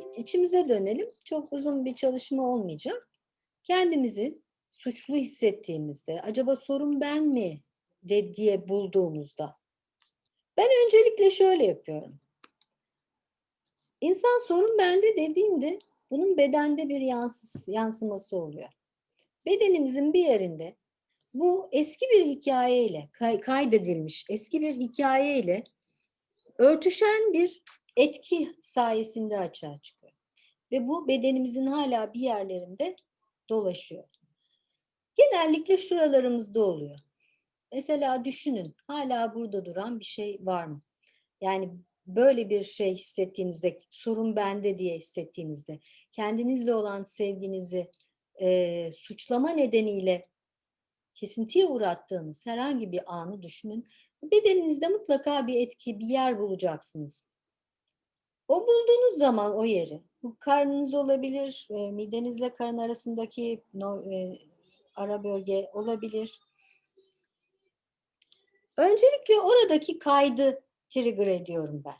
bir içimize dönelim. Çok uzun bir çalışma olmayacak. Kendimizi suçlu hissettiğimizde, acaba sorun ben mi de diye bulduğumuzda, ben öncelikle şöyle yapıyorum. İnsan sorun bende dediğinde bunun bedende bir yansıs, yansıması oluyor. Bedenimizin bir yerinde bu eski bir hikayeyle kay, kaydedilmiş eski bir hikayeyle örtüşen bir etki sayesinde açığa çıkıyor. Ve bu bedenimizin hala bir yerlerinde dolaşıyor. Genellikle şuralarımızda oluyor. Mesela düşünün hala burada duran bir şey var mı? Yani böyle bir şey hissettiğinizde, sorun bende diye hissettiğinizde, kendinizle olan sevginizi e, suçlama nedeniyle kesintiye uğrattığınız herhangi bir anı düşünün. Bedeninizde mutlaka bir etki, bir yer bulacaksınız. O bulduğunuz zaman o yeri, bu karnınız olabilir, e, midenizle karın arasındaki no, e, ara bölge olabilir. Öncelikle oradaki kaydı trigger ediyorum ben.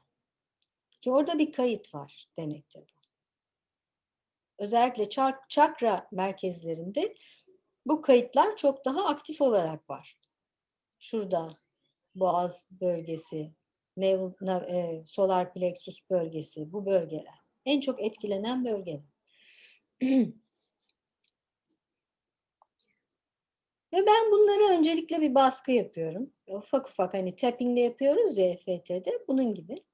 Çünkü orada bir kayıt var demektir bu. Özellikle çak, çakra merkezlerinde bu kayıtlar çok daha aktif olarak var. Şurada boğaz bölgesi, nev, nav, e, solar plexus bölgesi, bu bölgeler. En çok etkilenen bölgeler. Ve ben bunları öncelikle bir baskı yapıyorum. Ufak ufak hani tappingle yapıyoruz ya EFT'de bunun gibi.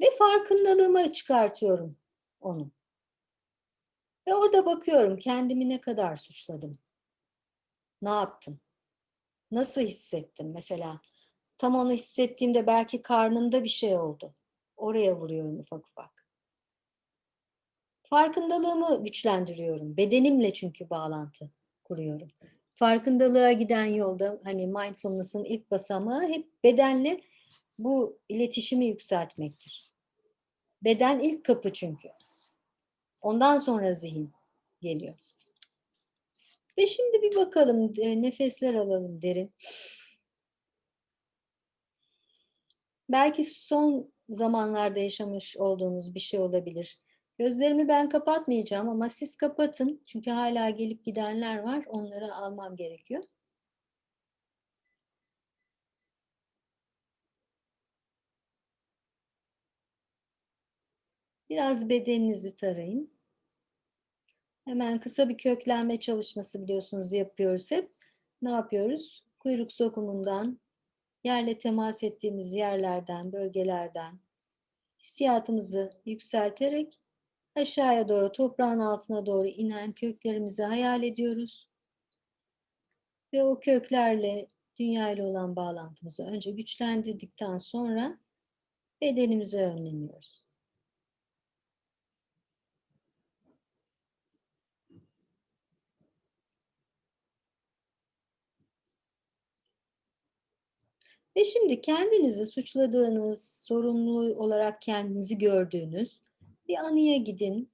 Ve farkındalığıma çıkartıyorum onu. Ve orada bakıyorum kendimi ne kadar suçladım. Ne yaptım? Nasıl hissettim? Mesela tam onu hissettiğimde belki karnımda bir şey oldu. Oraya vuruyorum ufak ufak. Farkındalığımı güçlendiriyorum. Bedenimle çünkü bağlantı kuruyorum. Farkındalığa giden yolda hani mindfulness'ın ilk basamağı hep bedenle bu iletişimi yükseltmektir. Beden ilk kapı çünkü. Ondan sonra zihin geliyor. Ve şimdi bir bakalım, nefesler alalım derin. Belki son zamanlarda yaşamış olduğunuz bir şey olabilir. Gözlerimi ben kapatmayacağım ama siz kapatın. Çünkü hala gelip gidenler var. Onları almam gerekiyor. Biraz bedeninizi tarayın. Hemen kısa bir köklenme çalışması biliyorsunuz yapıyoruz hep. Ne yapıyoruz? Kuyruk sokumundan, yerle temas ettiğimiz yerlerden, bölgelerden hissiyatımızı yükselterek aşağıya doğru, toprağın altına doğru inen köklerimizi hayal ediyoruz. Ve o köklerle dünya ile olan bağlantımızı önce güçlendirdikten sonra bedenimize önleniyoruz. Ve şimdi kendinizi suçladığınız, sorumlu olarak kendinizi gördüğünüz bir anıya gidin.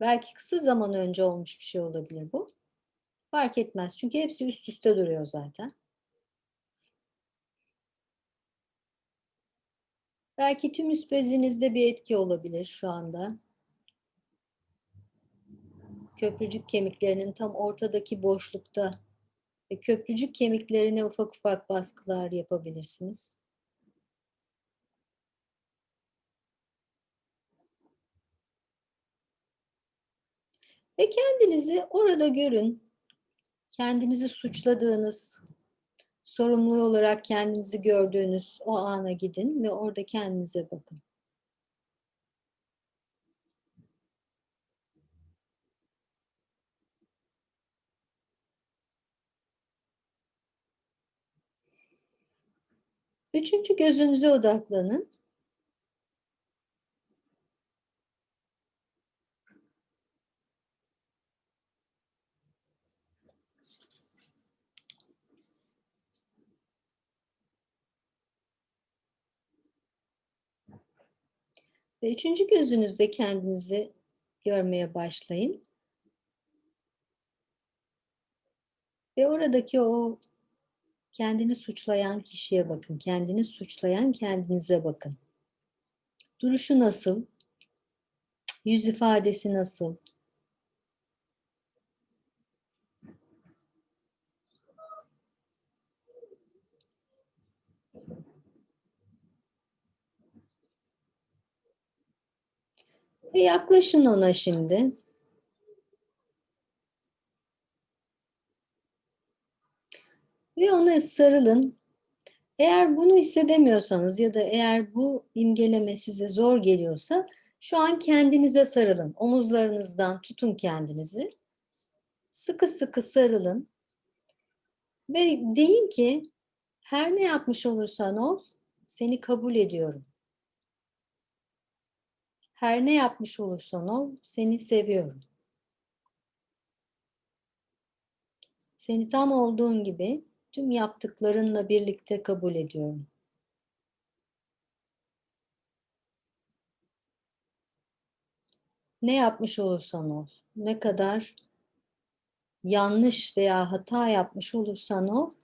Belki kısa zaman önce olmuş bir şey olabilir bu. Fark etmez çünkü hepsi üst üste duruyor zaten. Belki tüm üst bezinizde bir etki olabilir şu anda. Köprücük kemiklerinin tam ortadaki boşlukta köprücük kemiklerine ufak ufak baskılar yapabilirsiniz. Ve kendinizi orada görün. Kendinizi suçladığınız, sorumlu olarak kendinizi gördüğünüz o ana gidin ve orada kendinize bakın. Üçüncü gözünüze odaklanın. Ve üçüncü gözünüzde kendinizi görmeye başlayın. Ve oradaki o Kendini suçlayan kişiye bakın. Kendini suçlayan kendinize bakın. Duruşu nasıl? Yüz ifadesi nasıl? Yaklaşın ona şimdi. Ve ona sarılın. Eğer bunu hissedemiyorsanız ya da eğer bu imgeleme size zor geliyorsa şu an kendinize sarılın. Omuzlarınızdan tutun kendinizi. Sıkı sıkı sarılın. Ve deyin ki her ne yapmış olursan ol seni kabul ediyorum. Her ne yapmış olursan ol seni seviyorum. Seni tam olduğun gibi tüm yaptıklarınla birlikte kabul ediyorum. Ne yapmış olursan ol, ne kadar yanlış veya hata yapmış olursan ol,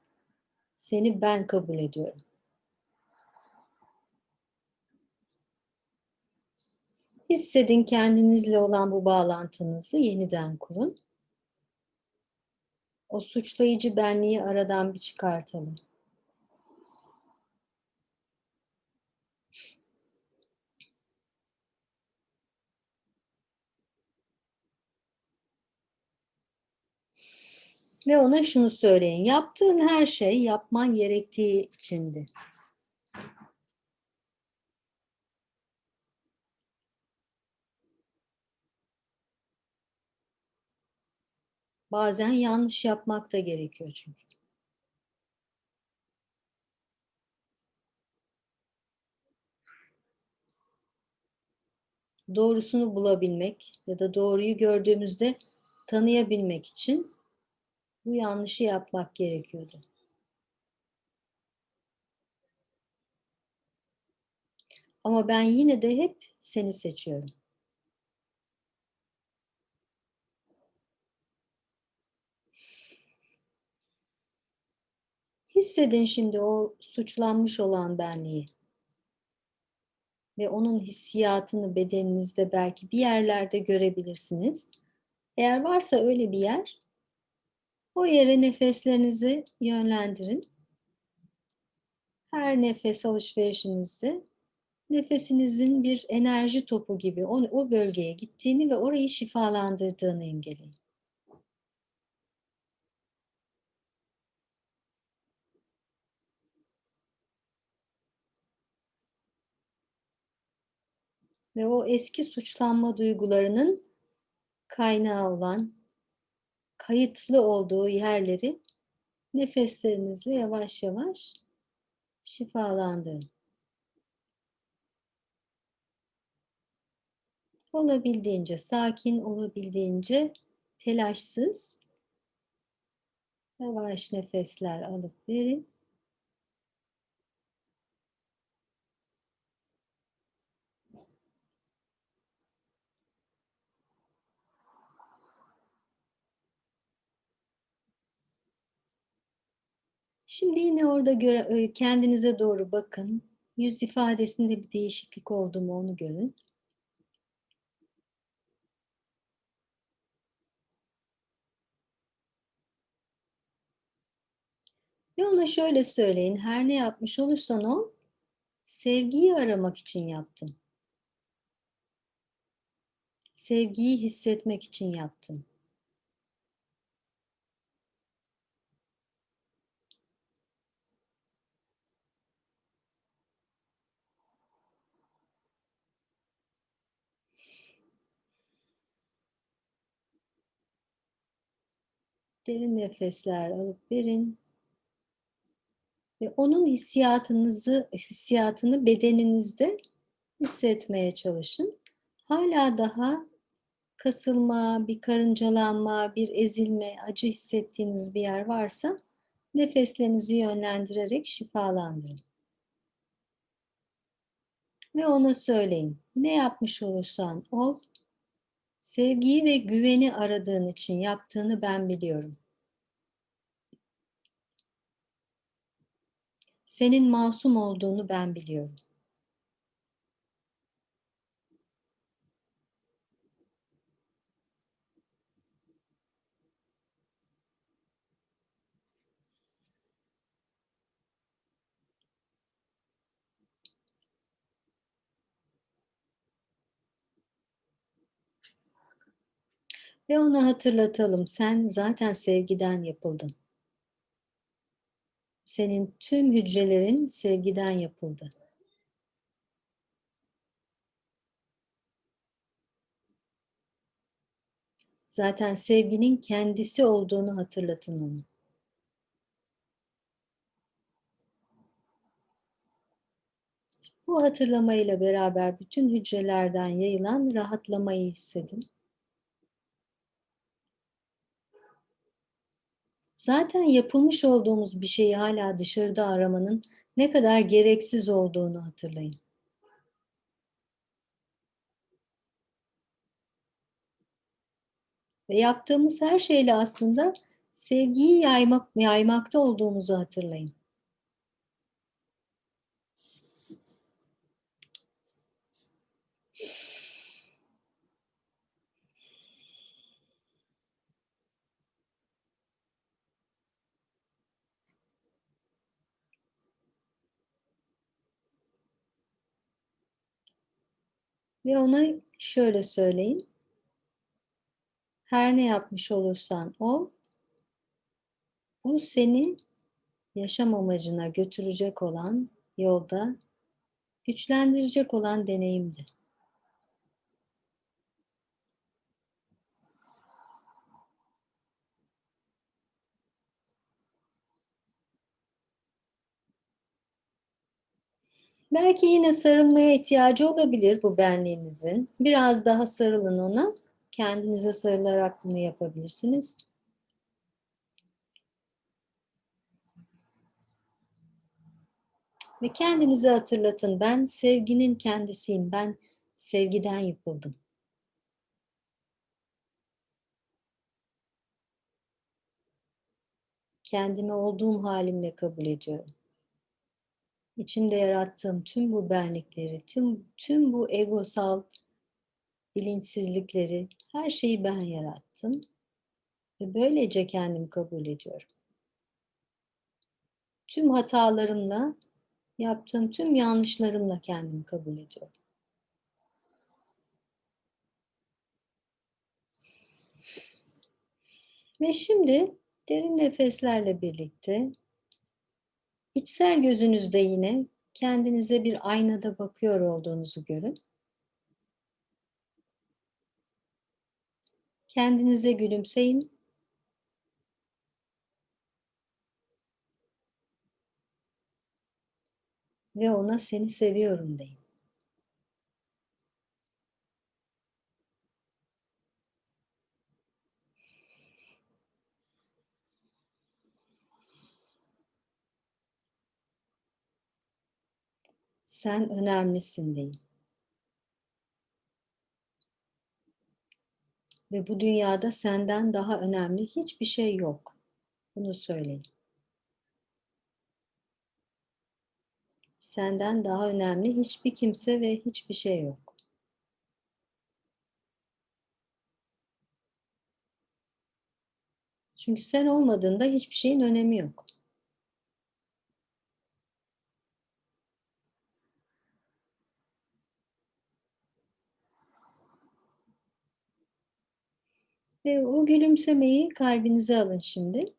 seni ben kabul ediyorum. Hissedin kendinizle olan bu bağlantınızı yeniden kurun. O suçlayıcı benliği aradan bir çıkartalım. Ve ona şunu söyleyin. Yaptığın her şey yapman gerektiği içindi. Bazen yanlış yapmak da gerekiyor çünkü. Doğrusunu bulabilmek ya da doğruyu gördüğümüzde tanıyabilmek için bu yanlışı yapmak gerekiyordu. Ama ben yine de hep seni seçiyorum. Hissedin şimdi o suçlanmış olan benliği. Ve onun hissiyatını bedeninizde belki bir yerlerde görebilirsiniz. Eğer varsa öyle bir yer, o yere nefeslerinizi yönlendirin. Her nefes alışverişinizde nefesinizin bir enerji topu gibi o, o bölgeye gittiğini ve orayı şifalandırdığını imgeleyin. Ve o eski suçlanma duygularının kaynağı olan kayıtlı olduğu yerleri nefeslerinizle yavaş yavaş şifalandırın. Olabildiğince sakin, olabildiğince telaşsız yavaş nefesler alıp verin. Şimdi yine orada göre, kendinize doğru bakın. Yüz ifadesinde bir değişiklik oldu mu onu görün. Ve ona şöyle söyleyin. Her ne yapmış olursan ol, sevgiyi aramak için yaptın. Sevgiyi hissetmek için yaptın. Derin nefesler alıp verin. Ve onun hissiyatınızı, hissiyatını bedeninizde hissetmeye çalışın. Hala daha kasılma, bir karıncalanma, bir ezilme, acı hissettiğiniz bir yer varsa nefeslerinizi yönlendirerek şifalandırın. Ve ona söyleyin. Ne yapmış olursan ol, sevgiyi ve güveni aradığın için yaptığını ben biliyorum. Senin masum olduğunu ben biliyorum. Ve ona hatırlatalım, sen zaten sevgiden yapıldın. Senin tüm hücrelerin sevgiden yapıldı. Zaten sevginin kendisi olduğunu hatırlatın onu. Bu hatırlamayla beraber bütün hücrelerden yayılan rahatlamayı hissedin. Zaten yapılmış olduğumuz bir şeyi hala dışarıda aramanın ne kadar gereksiz olduğunu hatırlayın. Ve yaptığımız her şeyle aslında sevgiyi yaymak, yaymakta olduğumuzu hatırlayın. Ve ona şöyle söyleyin. Her ne yapmış olursan ol, bu seni yaşam amacına götürecek olan yolda güçlendirecek olan deneyimdi. Belki yine sarılmaya ihtiyacı olabilir bu benliğinizin. Biraz daha sarılın ona. Kendinize sarılarak bunu yapabilirsiniz. Ve kendinize hatırlatın. Ben sevginin kendisiyim. Ben sevgiden yapıldım. Kendimi olduğum halimle kabul ediyorum içimde yarattığım tüm bu benlikleri, tüm, tüm bu egosal bilinçsizlikleri, her şeyi ben yarattım. Ve böylece kendimi kabul ediyorum. Tüm hatalarımla, yaptığım tüm yanlışlarımla kendimi kabul ediyorum. Ve şimdi derin nefeslerle birlikte İçsel gözünüzde yine kendinize bir aynada bakıyor olduğunuzu görün. Kendinize gülümseyin. Ve ona seni seviyorum deyin. Sen önemlisin deyin. Ve bu dünyada senden daha önemli hiçbir şey yok. Bunu söyleyin. Senden daha önemli hiçbir kimse ve hiçbir şey yok. Çünkü sen olmadığında hiçbir şeyin önemi yok. Ve o gülümsemeyi kalbinize alın şimdi.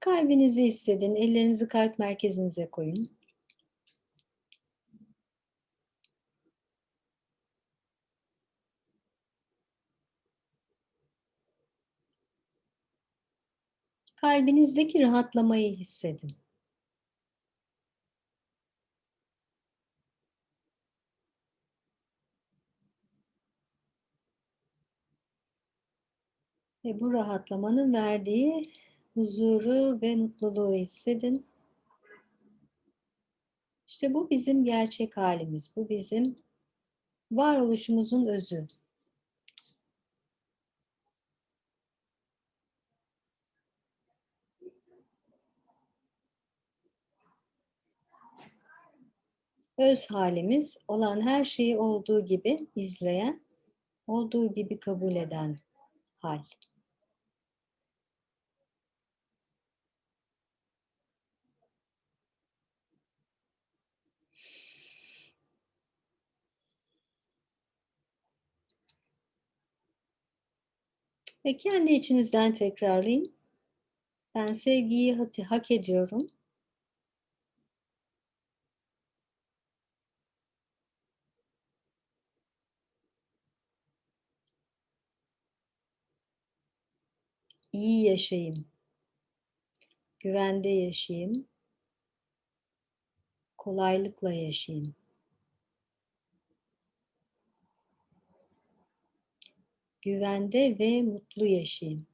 Kalbinizi hissedin. Ellerinizi kalp merkezinize koyun. Kalbinizdeki rahatlamayı hissedin. Ve bu rahatlamanın verdiği huzuru ve mutluluğu hissedin. İşte bu bizim gerçek halimiz. Bu bizim varoluşumuzun özü. öz halimiz olan her şeyi olduğu gibi izleyen, olduğu gibi kabul eden hal. Ve kendi içinizden tekrarlayın. Ben sevgiyi hak- ediyorum. İyi yaşayayım. Güvende yaşayayım. Kolaylıkla yaşayayım. Güvende ve mutlu yaşayayım.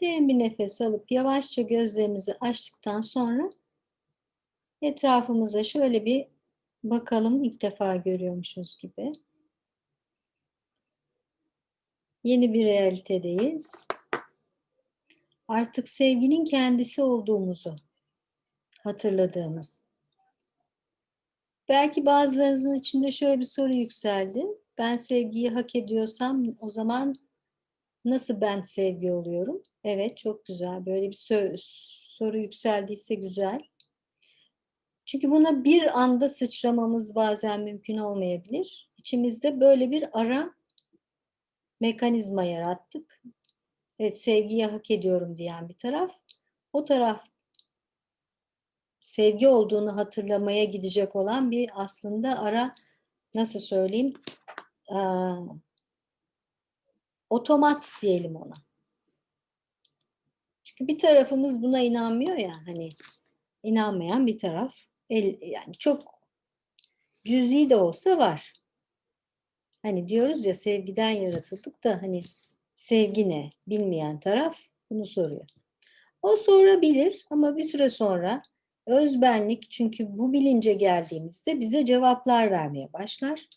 Derin bir nefes alıp yavaşça gözlerimizi açtıktan sonra etrafımıza şöyle bir bakalım ilk defa görüyormuşuz gibi. Yeni bir realitedeyiz. Artık sevginin kendisi olduğumuzu hatırladığımız. Belki bazılarınızın içinde şöyle bir soru yükseldi. Ben sevgiyi hak ediyorsam o zaman nasıl ben sevgi oluyorum? Evet çok güzel. Böyle bir soru yükseldiyse güzel. Çünkü buna bir anda sıçramamız bazen mümkün olmayabilir. İçimizde böyle bir ara mekanizma yarattık. Evet, sevgiyi hak ediyorum diyen bir taraf. O taraf sevgi olduğunu hatırlamaya gidecek olan bir aslında ara nasıl söyleyeyim otomat diyelim ona. Çünkü bir tarafımız buna inanmıyor ya hani inanmayan bir taraf el, yani çok cüzi de olsa var. Hani diyoruz ya sevgiden yaratıldık da hani sevgi ne bilmeyen taraf bunu soruyor. O sorabilir ama bir süre sonra özbenlik çünkü bu bilince geldiğimizde bize cevaplar vermeye başlar.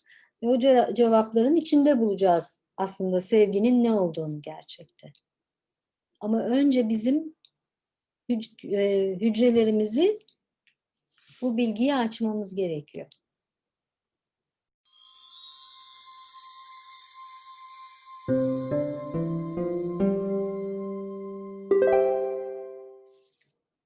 Ve o ce- cevapların içinde bulacağız aslında sevginin ne olduğunu gerçekte. Ama önce bizim e, hücrelerimizi bu bilgiyi açmamız gerekiyor.